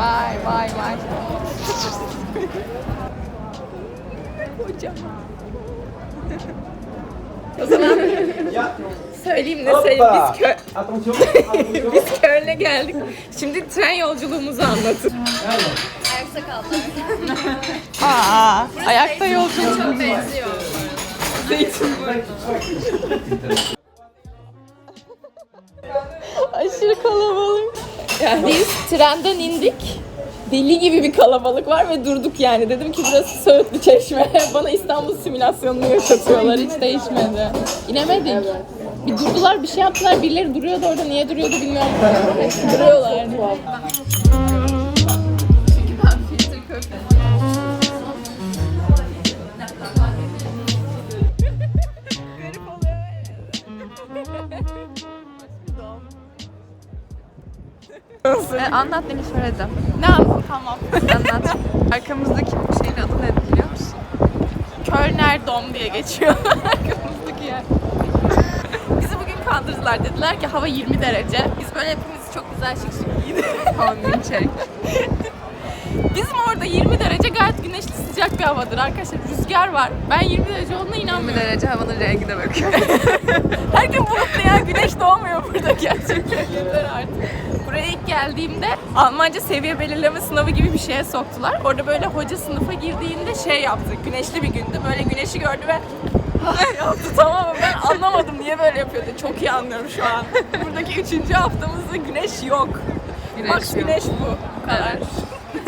vay vay vay. Hocam. O zaman söyleyeyim ne söyleyeyim. Biz, kö biz Köln'e geldik. Şimdi tren yolculuğumuzu anlatın. Ayakta kaldılar. Aa, ayakta yolculuk. Çok benziyor. Aşırı Yani biz trenden indik. Deli gibi bir kalabalık var ve durduk yani. Dedim ki burası Söğütlü Çeşme. Bana İstanbul simülasyonunu yaşatıyorlar. Hiç değişmedi. İnemedik. Bir durdular, bir şey yaptılar. Birileri duruyordu orada. Niye duruyordu bilmiyorum. Duruyorlar. E, anlat Deniz Feride. Ne anlatayım? Tamam. Anlat. Arkamızdaki bu şeyin adı ne biliyor musun? Kölner Dom diye geçiyor. Arkamızdaki yer. Bizi bugün kandırdılar. Dediler ki hava 20 derece. Biz böyle hepimiz çok güzel şık şık giydik. Kombin çek. Bizim orada 20 derece gayet güneşli sıcak bir havadır arkadaşlar. Rüzgar var. Ben 20 derece olduğuna 20 inanmıyorum. derece havanın rengine bakıyorum. Her gün bulutlu ya. Güneş doğmuyor burada gerçekten. Yeter artık. Buraya ilk geldiğimde Almanca seviye belirleme sınavı gibi bir şeye soktular. Orada böyle hoca sınıfa girdiğinde şey yaptı. Güneşli bir gündü. Böyle güneşi gördü ve yaptı tamam mı? Ben anlamadım niye böyle yapıyordu. Çok iyi anlıyorum şu an. Buradaki üçüncü haftamızda güneş yok. Güneş yok. güneş bu. Bu kadar. Rüzgara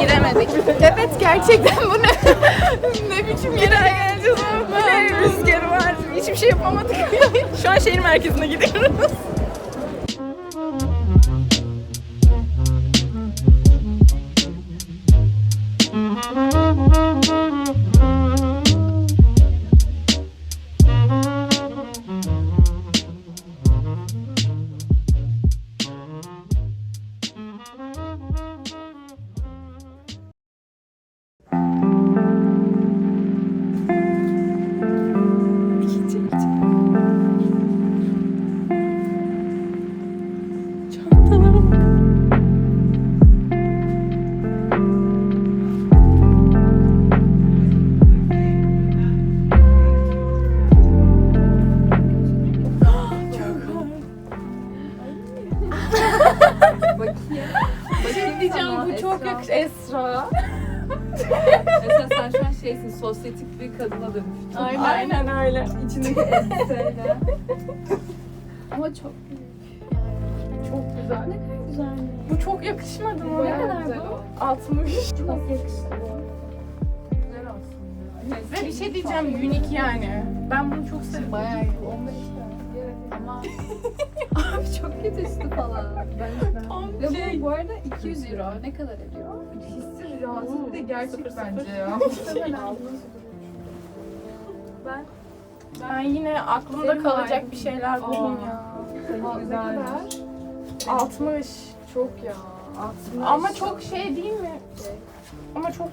giremedik. Evet gerçekten bu ne? ne biçim yere geleceğiz? Bu ne rüzgarı var? Hiçbir şey yapamadık. Şu an şehir merkezine gidiyoruz. Çok yakış Esra. Mesela sen şu an şeysin, sosyetik bir kadına dönüştün. Aynen, Aynen öyle. İçindeki elbiseyle. Ama çok Çok güzel. ne kadar güzel. Bu çok yakışmadı mı? Ne kadar bu? o. 60. Çok yakıştı. Güzel aslında. Ve bir şey diyeceğim unik yani. Ben bunu çok seviyorum. Bayağı iyi. 15 Ama abi çok kötü üstü falan. Ben Tam Ve şey. bu, bu arada 200 euro. Ne kadar ediyor? Hissi rahatsız bir de gerçek bence ya. Ben Ben yine aklımda Senin kalacak var. bir şeyler buldum Aa. ya. Güzel. 60. Çok ya. Ama çok şey değil mi? Ama çok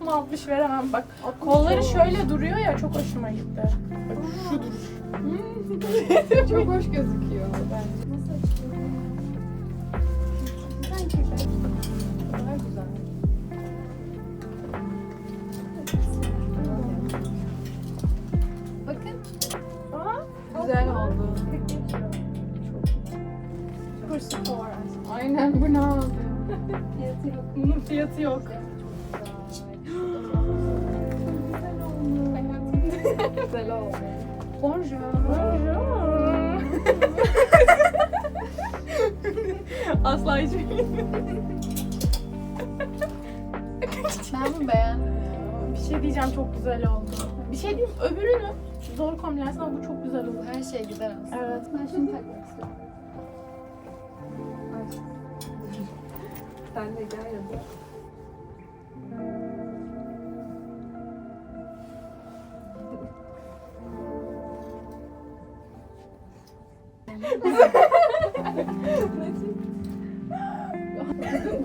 ama 60 veremem bak. Kolları şöyle duruyor ya çok hoşuma gitti. Bak şu duruş. Çok hoş gözüküyor bence. Nasıl açılıyor? Güzel güzel. Güzel. Bakın. Aa, Güzel oldu. 40 spor. Aynen bu ne oldu? Fiyatı yok. Bunun fiyatı yok. Güzel oldu. Bonjour. Bonjour. Asla hiç Ben bunu beğendim. Bir şey diyeceğim çok güzel oldu. Bir şey diyeyim öbürünü zor kombinasyon ama bu çok güzel oldu. Her şey güzel aslında. Evet. Ben şunu takmak istiyorum. Sen de gel ya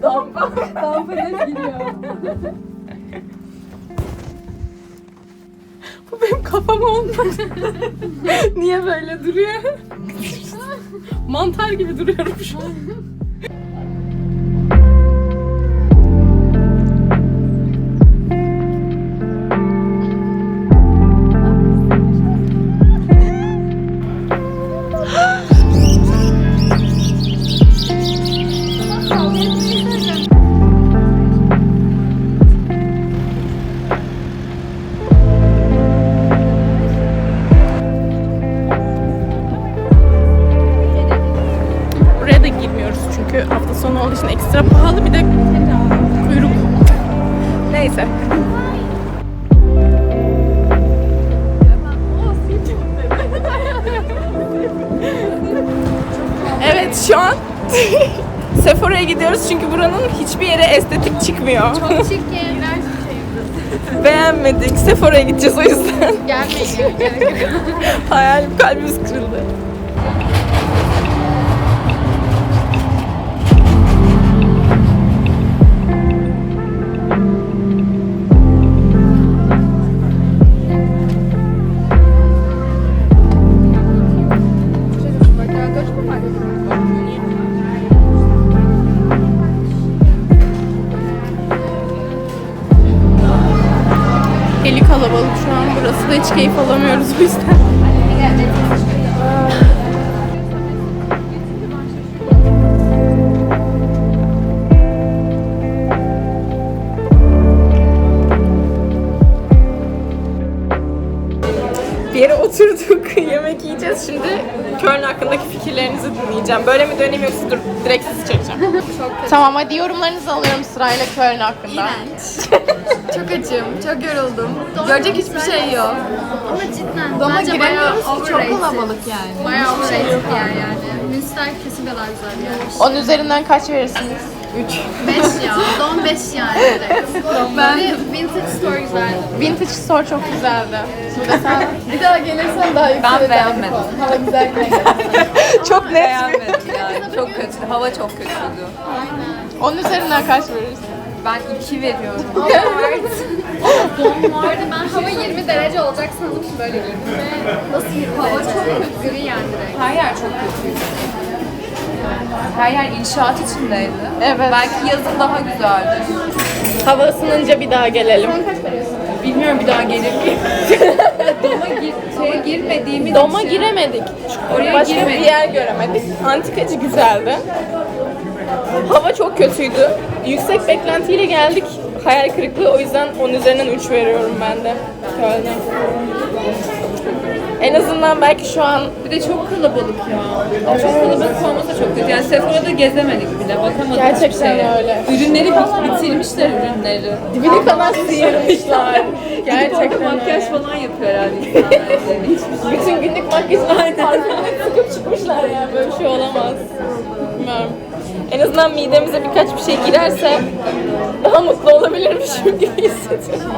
Dampa. Dampa net giriyor. Bu benim kafam olmadı. Niye böyle duruyor? Mantar gibi duruyorum şu an. Neyse. Evet şu an Sephora'ya gidiyoruz çünkü buranın hiçbir yere estetik çıkmıyor. Çirkin. Beğenmedik. Sephora'ya gideceğiz o yüzden. Gelmeyin. Hayalim kalbimiz kırıldı. Yemek yiyeceğiz. Şimdi Köln hakkındaki fikirlerinizi dinleyeceğim. Böyle mi döneyim yoksa dur direkt sizi çekeceğim. Tamam hadi yorumlarınızı alıyorum sırayla Köln hakkında. Çok açım, çok yoruldum. Görecek hiçbir şey yok. Ama cidden Doma bence bayağı giremiyoruz ki çok overrated. kalabalık yani. Bayağı overrated bir yer yani. Münster kesinlikle daha güzel bir. 10 üzerinden kaç verirsiniz? 3. 5 ya. Don 5 yani direkt. Ben... Ve vintage store güzel. Vintage Store çok güzeldi. Şimdi sen Bir daha gelirsen daha yüksek. Ben beğenmedim. Hava güzel çok net bir- Beğenmedim yani. Çok kötü. Hava çok kötüydü. 10 üzerinden kaç verirsin? Ben 2 veriyorum. Don vardı. Ben hava 20 derece olacak sandım ki böyle giydim ve nasıl 20 hava çok kötü. Gri yani direkt. Her yer çok kötüydü. Her yer inşaat içindeydi. Evet. Belki yazın daha güzeldir. Hava ısınınca bir daha gelelim. Bilmiyorum bir daha gelir miyim? Doma gir, şeye girmediğimiz Doma için. giremedik. Oraya Başka girmedik. bir yer göremedik. Antikacı güzeldi. Hava çok kötüydü. Yüksek beklentiyle geldik. Hayal kırıklığı o yüzden 10 üzerinden 3 veriyorum ben de. Köln'e. En azından belki şu an Bir de çok kalabalık ya. Çok kalabalık olmasa çok kötü. Yani Sephora'da gezemedik bile. Bakamadık Gerçekten hiçbir şeye. öyle. Ürünleri bit- bitirmişler ürünleri. dibini kadar sıyırmışlar. Gerçekten Gerçekten makyaj öyle. falan yapıyor herhalde insanlar. Hiçbir şey. Bütün günlük makyajını parfümle sıkıp çıkmışlar ya. Böyle bir şey olamaz. Bilmiyorum. En azından midemize birkaç bir şey girerse daha mutlu olabilirmişim gibi. Hissediyorum.